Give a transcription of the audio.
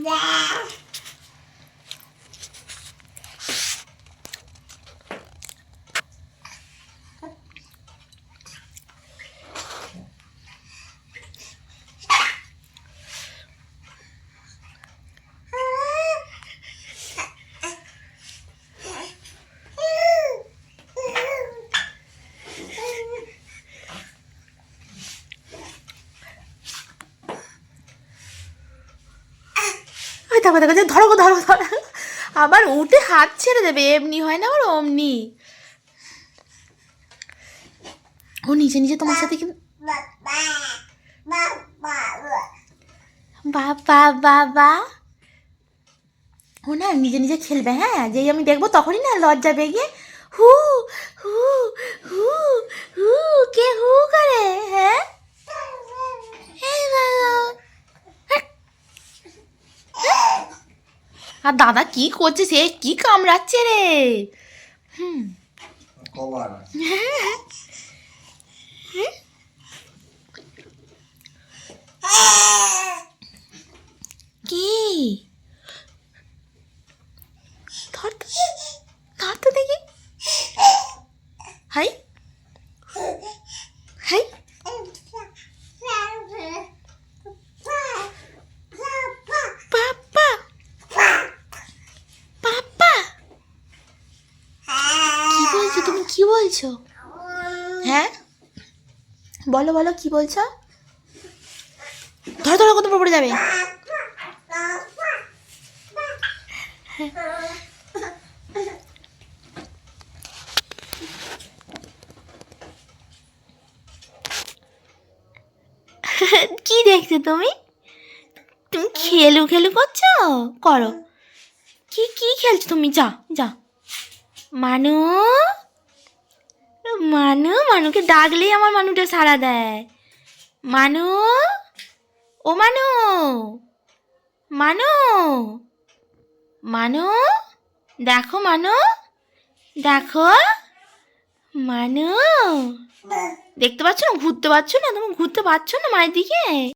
Wow. দেখো দেখো যে ধরো ধরো ধরো। আবার উঠে হাত ছেড়ে দেবে, এমনি হয় না আবার অমনি? ও নিজে নিজে তোমার সাথে কি বাবা বাবা। ও না, নিজে নিজে খেলবে হ্যাঁ? যেই আমি দেখব তখনই না লজ্জা পেয়ে হু হু হু হু, কে হু করে? হ্যাঁ এই বাবা। আর দাদা কি করছে সে কি কামড়াচ্ছে রে? হুম। কি? ধর তো ধর তো দেখি। হাই। হাই পাপা পাপা কি বলছো তুমি কি বলছো? হ্যাঁ? বলো বলো, কি বলছো? ধরো ধরো, কত পড়ে যাবে? কি দেখছ তুমি? তুমি খেলু খেলু করছ? করো। কি কি খেলছো তুমি? যা যা। মানু মানু, মানুকে ডাকলেই আমার মানুটা সাড়া দেয়। মানু? ও মানু? মানু? মানু? দেখো মানু। দেখো। মানু? দেখতে পাচ্ছ? না ঘুরতে পারছ না? তুমি ঘুরতে পারছ না মায়ের দিকে?